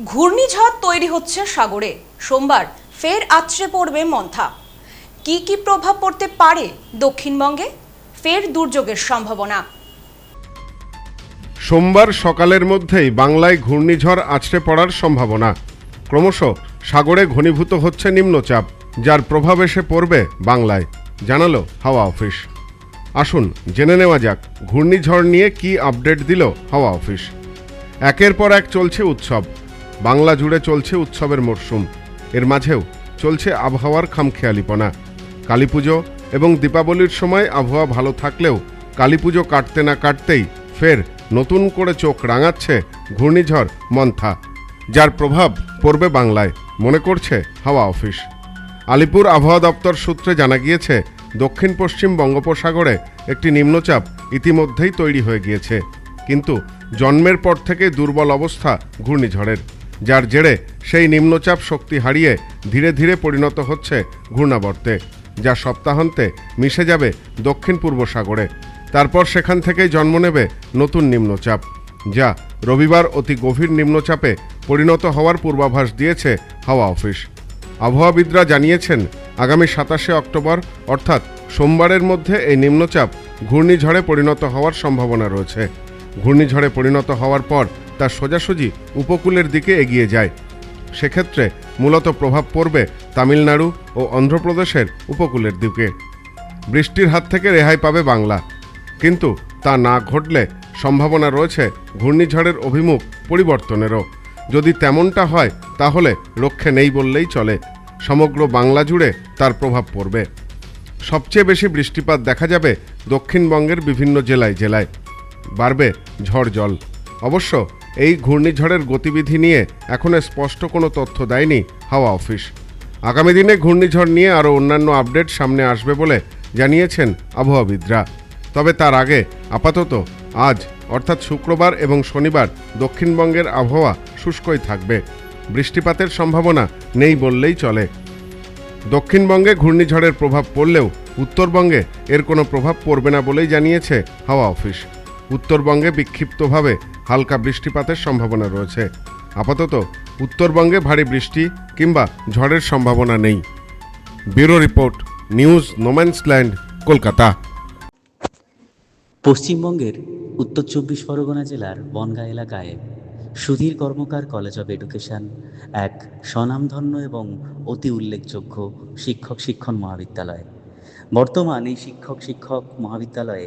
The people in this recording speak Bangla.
ঘূর্ণিঝড় তৈরি হচ্ছে সাগরে। সোমবার ফের আছড়ে পড়বে মন্থা। কি কি প্রভাব পড়তে পারে দক্ষিণবঙ্গে? ফের দুর্যোগের সম্ভাবনা। সোমবার সকালের মধ্যেই বাংলায় ঘূর্ণিঝড় আছড়ে পড়ার সম্ভাবনা। ক্রমশ সাগরে ঘনীভূত হচ্ছে নিম্নচাপ, যার প্রভাব এসে পড়বে বাংলায়। জানালো হাওয়া অফিস। আসুন, জেনে নেওয়া যাক, ঘূর্ণিঝড় নিয়ে কি আপডেট দিল হাওয়া অফিস। একের পর এক চলছে উৎসব। বাংলা জুড়ে চলছে উৎসবের মরশুম। এর মাঝেও চলছে আবহাওয়ার খামখেয়ালিপনা। কালীপুজো এবং দীপাবলির সময় আবহাওয়া ভালো থাকলেও কালীপুজো কাটতে না কাটতেই ফের নতুন করে চোখ রাঙাচ্ছে ঘূর্ণিঝড় মন্থা, যার প্রভাব পড়বে বাংলায়, মনে করছে হাওয়া অফিস। আলিপুর আবহাওয়া দপ্তর সূত্রে জানা গিয়েছে দক্ষিণ পশ্চিম বঙ্গোপসাগরে একটি নিম্নচাপ ইতিমধ্যেই তৈরি হয়ে গিয়েছে। কিন্তু জন্মের পর থেকে দুর্বল অবস্থা ঘূর্ণিঝড়ের। যার জেরে সেই নিম্নচাপ শক্তি হারিয়ে ধীরে ধীরে পরিণত হচ্ছে ঘূর্ণাবর্তে, যা সপ্তাহান্তে মিশে যাবে দক্ষিণ পূর্ব সাগরে। তারপর সেখান থেকেই জন্ম নেবে নতুন নিম্নচাপ, যা রবিবার অতি গভীর নিম্নচাপে পরিণত হওয়ার পূর্বাভাস দিয়েছে হাওয়া অফিস। আবহাওয়াবিদরা জানিয়েছেন, আগামী সাতাশে অক্টোবর, অর্থাৎ সোমবারের মধ্যে এই নিম্নচাপ ঘূর্ণিঝড়ে পরিণত হওয়ার সম্ভাবনা রয়েছে। ঘূর্ণিঝড়ে পরিণত হওয়ার পর তা সোজাসুজি উপকূলের দিকে এগিয়ে যায়। সেক্ষেত্রে মূলত প্রভাব পড়বে তামিলনাড়ু ও অন্ধ্রপ্রদেশের উপকূলের দিকে। বৃষ্টির হাত থেকে রেহাই পাবে বাংলা। কিন্তু তা না ঘটলে সম্ভাবনা রয়েছে ঘূর্ণিঝড়ের অভিমুখ পরিবর্তনেরও। যদি তেমনটা হয়, তাহলে রক্ষে নেই বললেই চলে। সমগ্র বাংলা জুড়ে তার প্রভাব পড়বে। সবচেয়ে বেশি বৃষ্টিপাত দেখা যাবে দক্ষিণবঙ্গের বিভিন্ন জেলায় জেলায়। বাড়বে ঝড় জল। অবশ্য এই ঘূর্ণিঝড়ের গতিবিধি নিয়ে এখনও স্পষ্ট কোনো তথ্য দেয়নি হাওয়া অফিস। আগামী দিনে ঘূর্ণিঝড় নিয়ে আরও অন্যান্য আপডেট সামনে আসবে বলে জানিয়েছেন আবহাওয়াবিদরা। তবে তার আগে আপাতত আজ, অর্থাৎ শুক্রবার এবং শনিবার দক্ষিণবঙ্গের আবহাওয়া শুষ্কই থাকবে। বৃষ্টিপাতের সম্ভাবনা নেই বললেই চলে। দক্ষিণবঙ্গে ঘূর্ণিঝড়ের প্রভাব পড়লেও উত্তরবঙ্গে এর কোনো প্রভাব পড়বে না বলেই জানিয়েছে হাওয়া অফিস। উত্তরবঙ্গে বিক্ষিপ্তভাবে হালকা বৃষ্টিপাতের সম্ভাবনা রয়েছে। আপাতত উত্তরবঙ্গে ভারী বৃষ্টি কিংবা ঝড়ের সম্ভাবনা নেই। Bureau report, news no man's land Kolkata. পশ্চিমবঙ্গের উত্তর চব্বিশ পরগনা জেলার বনগাঁ এলাকায় Sudhir Karmakar college of education এক স্বনামধন্য এবং অতি উল্লেখযোগ্য শিক্ষক শিক্ষণ মহাবিদ্যালয়। বর্তমান এই শিক্ষক শিক্ষক মহাবিদ্যালয়ে